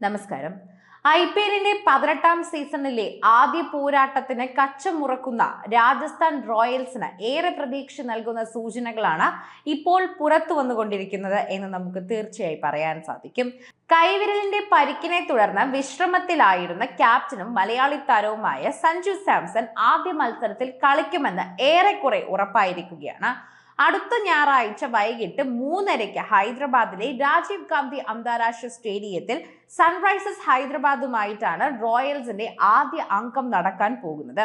നമസ്കാരം. I P എല്ലിന്റെ പതിനെട്ടാം സീസണിലെ ആദ്യ പോരാട്ടത്തിന് കച്ചമുറക്കുന്ന രാജസ്ഥാൻ റോയൽസിന് ഏറെ പ്രതീക്ഷ നൽകുന്ന സൂചനകളാണ് ഇപ്പോൾ പുറത്തു വന്നുകൊണ്ടിരിക്കുന്നത് എന്ന് നമുക്ക് തീർച്ചയായി പറയാൻ സാധിക്കും. കൈവിരലിന്റെ പരിക്കിനെ തുടർന്ന് വിശ്രമത്തിലായിരുന്ന ക്യാപ്റ്റനും മലയാളി താരവുമായ സഞ്ജു സാംസൺ ആദ്യ മത്സരത്തിൽ കളിക്കുമെന്ന് ഏറെക്കുറെ ഉറപ്പായിരിക്കുകയാണ്. അടുത്ത ഞായറാഴ്ച വൈകിട്ട് മൂന്നരയ്ക്ക് ഹൈദരാബാദിലെ രാജീവ് ഗാന്ധി അന്താരാഷ്ട്ര സ്റ്റേഡിയത്തിൽ സൺറൈസേഴ്സ് ഹൈദരാബാദുമായിട്ടാണ് റോയൽസിന്റെ ആദ്യ അംഗം നടക്കാൻ പോകുന്നത്.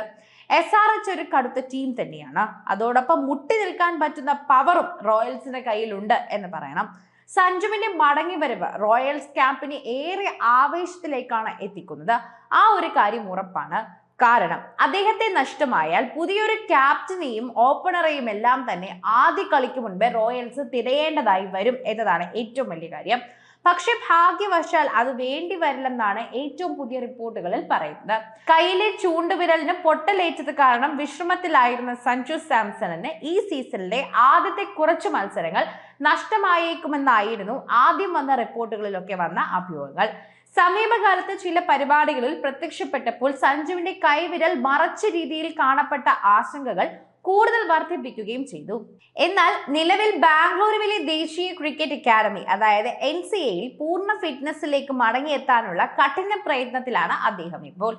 എസ് ആർ എച്ച് ഒരു കടുത്ത ടീം തന്നെയാണ്. അതോടൊപ്പം മുട്ടി നിൽക്കാൻ പറ്റുന്ന പവറും റോയൽസിന്റെ കയ്യിലുണ്ട് എന്ന് പറയണം. സഞ്ജുവിന്റെ മടങ്ങിവരവ് റോയൽസ് ക്യാമ്പിനെ ഏറെ ആവേശത്തിലേക്കാണ് എത്തിക്കുന്നത്. ആ ഒരു കാര്യം ഉറപ്പാണ്. കാരണം അദ്ദേഹത്തെ നഷ്ടമായാൽ പുതിയൊരു ക്യാപ്റ്റനെയും ഓപ്പണറെയും എല്ലാം തന്നെ ആദ്യ കളിക്ക് മുൻപേ റോയൽസ് തിരയേണ്ടതായി വരും എന്നതാണ് ഏറ്റവും വലിയ കാര്യം. പക്ഷെ ഭാഗ്യവശാൽ അത് വേണ്ടി വരില്ലെന്നാണ് ഏറ്റവും പുതിയ റിപ്പോർട്ടുകളിൽ പറയുന്നത്. കയ്യിലെ ചൂണ്ടുവിരലിന് പൊട്ടലേറ്റത് കാരണം വിശ്രമത്തിലായിരുന്ന സഞ്ജു സാംസണിന് ഈ സീസണിലെ ആദ്യത്തെ കുറച്ച് മത്സരങ്ങൾ നഷ്ടമായേക്കുമെന്നായിരുന്നു ആദ്യം വന്ന റിപ്പോർട്ടുകളിലൊക്കെ വന്ന അഭ്യൂഹങ്ങൾ സമീപകാലത്ത് ചില പരിപാടികളിൽ പ്രത്യക്ഷപ്പെട്ടപ്പോൾ സഞ്ജുവിന്റെ കൈവിരൽ മറച്ച രീതിയിൽ കാണപ്പെട്ട ആശങ്കകൾ കൂടുതൽ വർദ്ധിപ്പിക്കുകയും ചെയ്തു. എന്നാൽ നിലവിൽ ബാംഗ്ലൂരുവിലെ ദേശീയ ക്രിക്കറ്റ് അക്കാദമി അതായത് എൻ സി എയിൽ പൂർണ ഫിറ്റ്നസ്സിലേക്ക് മടങ്ങിയെത്താനുള്ള കഠിന പ്രയത്നത്തിലാണ് അദ്ദേഹം ഇപ്പോൾ.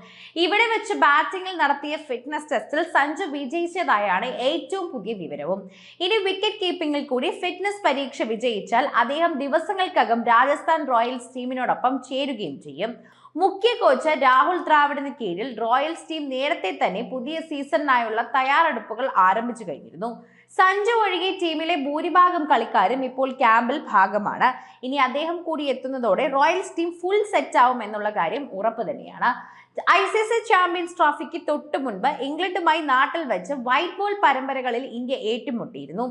ഇവിടെ വെച്ച് ബാറ്റിംഗിൽ നടത്തിയ ഫിറ്റ്നസ് ടെസ്റ്റിൽ സഞ്ജു വിജയിച്ചതായാണ് ഏറ്റവും പുതിയ വിവരവും. ഇനി വിക്കറ്റ് കീപ്പിംഗിൽ കൂടി ഫിറ്റ്നസ് പരീക്ഷ വിജയിച്ചാൽ അദ്ദേഹം ദിവസങ്ങൾക്കകം രാജസ്ഥാൻ റോയൽസ് ടീമിനോടൊപ്പം ചേരുകയും ചെയ്യും. മുഖ്യ കോച്ച് രാഹുൽ ദ്രാവിഡിന് കീഴിൽ റോയൽസ് ടീം നേരത്തെ തന്നെ പുതിയ സീസണിനായുള്ള തയ്യാറെടുപ്പുകൾ ആരംഭിച്ചു കഴിഞ്ഞിരുന്നു. സഞ്ജു ഒഴികെ ടീമിലെ ഭൂരിഭാഗം കളിക്കാരും ഇപ്പോൾ ക്യാമ്പിൽ ഭാഗമാണ്. ഇനി അദ്ദേഹം കൂടി എത്തുന്നതോടെ റോയൽസ് ടീം ഫുൾ സെറ്റ് ആവും എന്നുള്ള കാര്യം ഉറപ്പ് തന്നെയാണ്. ഐ സി സി ചാമ്പ്യൻസ് ട്രോഫിക്ക് തൊട്ടു മുൻപ് ഇംഗ്ലണ്ടുമായി നാട്ടിൽ വെച്ച് വൈറ്റ് ബോൾ പരമ്പരകളിൽ ഇന്ത്യ ഏറ്റുമുട്ടിയിരുന്നു.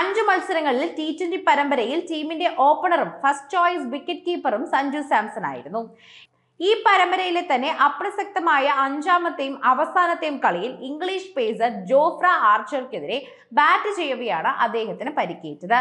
അഞ്ചു മത്സരങ്ങളിൽ ടി ട്വന്റി പരമ്പരയിൽ ടീമിന്റെ ഓപ്പണറും ഫസ്റ്റ് ചോയ്സ് വിക്കറ്റ് കീപ്പറും സഞ്ജു സാംസൺ ആയിരുന്നു. ഈ പരമ്പരയിലെ തന്നെ അപ്രസക്തമായ അഞ്ചാമത്തെയും അവസാനത്തെയും കളിയിൽ ഇംഗ്ലീഷ് പേസർ ജോഫ്ര ആർച്ചർക്കെതിരെ ബാറ്റ് ചെയ്യവെയാണ് അദ്ദേഹത്തിന് പരിക്കേറ്റത്.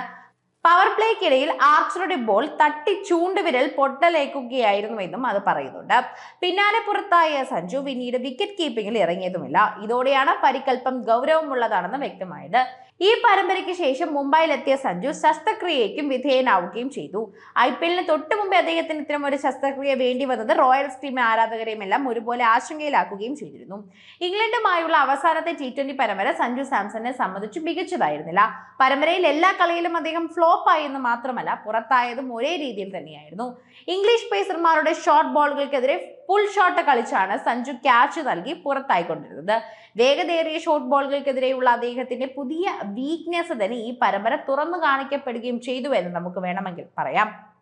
പവർ പ്ലേക്കിടയിൽ ആർച്ചറുടെ ബോൾ തട്ടി ചൂണ്ടുവിരൽ പൊട്ടലേക്കുകയായിരുന്നുവെന്നും അത് പറയുന്നുണ്ട്. പിന്നാലെ പുറത്തായ സഞ്ജു പിന്നീട് വിക്കറ്റ് കീപ്പിംഗിൽ ഇറങ്ങിയതുമില്ല. ഇതോടെയാണ് പരിക്കൽപ്പം ഗൗരവമുള്ളതാണെന്ന് വ്യക്തമായത്. ഈ പരമ്പരയ്ക്ക് ശേഷം മുംബൈയിലെത്തിയ സഞ്ജു ശസ്ത്രക്രിയയ്ക്കും വിധേയനാവുകയും ചെയ്തു. ഐ പി എല്ലിന് തൊട്ട് മുമ്പേ അദ്ദേഹത്തിന് ഇത്തരം ഒരു ശസ്ത്രക്രിയ വേണ്ടി വന്നത് റോയൽസ് ടീം ആരാധകരെയും എല്ലാം ഒരുപോലെ ആശങ്കയിലാക്കുകയും ചെയ്തിരുന്നു. ഇംഗ്ലണ്ടുമായുള്ള അവസാനത്തെ ടി ട്വന്റി പരമ്പര സഞ്ജു സാംസണിനെ സംബന്ധിച്ച് മികച്ചതായിരുന്നില്ല. പരമ്പരയിൽ എല്ലാ കളിയിലും അദ്ദേഹം ഫ്ലോപ്പ് ആയെന്ന് മാത്രമല്ല പുറത്തായതും ഒരേ രീതിയിൽ തന്നെയായിരുന്നു. ഇംഗ്ലീഷ് പേസർമാരുടെ ഷോർട്ട് ബോളുകൾക്കെതിരെ ഫുൾ ഷോട്ട് കളിച്ചാണ് സഞ്ജു ക്യാച്ച് നൽകി പുറത്തായിക്കൊണ്ടിരുന്നത്. വേഗതയേറിയ ഷോർട്ട് ബോളുകൾക്കെതിരെയുള്ള അദ്ദേഹത്തിന്റെ പുതിയ വീക്ക്നെസ് തന്നെ ഈ പരമ്പര തുറന്നു കാണിക്കപ്പെടുകയും ചെയ്തു എന്ന് നമുക്ക് വേണമെങ്കിൽ പറയാം.